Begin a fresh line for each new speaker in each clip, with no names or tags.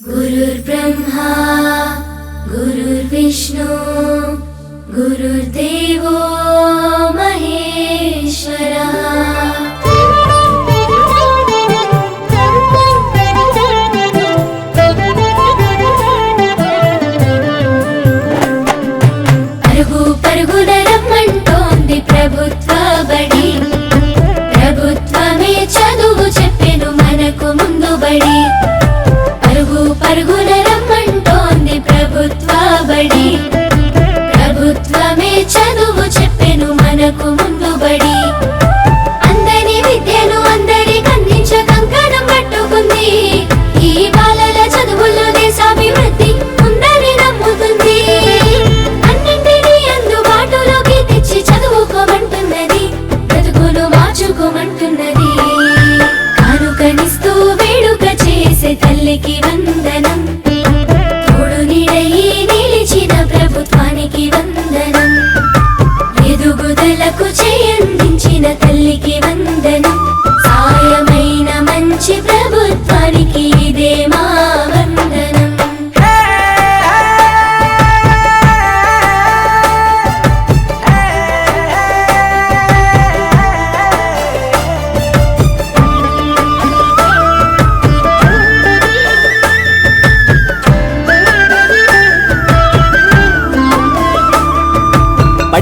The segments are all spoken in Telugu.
गुरुर्ब्रह्मा गुरुर्विष्णु गुरुर्देवो महेश्वरः పరుగు పరుగున రమ్మంటోంది ప్రభుత్వ బడి ప్రభుత్వమే చదువు చెప్పెను మనకు ముందు బడి లోబడి అందరి విద్యను అందరికి అందించ కంకణం పట్టుకుంది. ఈ బాలల చదువుల్లో దేశాభివృద్ధి ఉందని నమ్ముతుంది. అన్నింటినీ అందుబాటులోకి తెచ్చి చదువుకోమంటున్నది బ్రతుకును మార్చుకోమంటున్నది.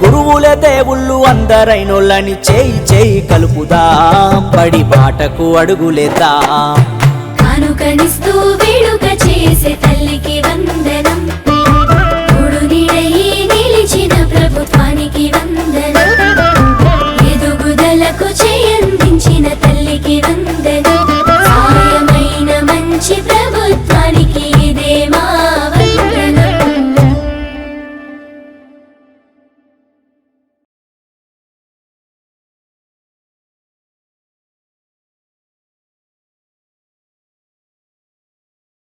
గురువుల దేవుళ్ళు అందరైనోళ్ళని చేయి చేయి కలుపుదా. పడి బాటకు
అడుగులేదా వేడుక చేసే తల్లికి నిలిచిన ప్రభుత్వానికి ఎదుగుదలకు తల్లికి మంచి ప్రభుత్వానికి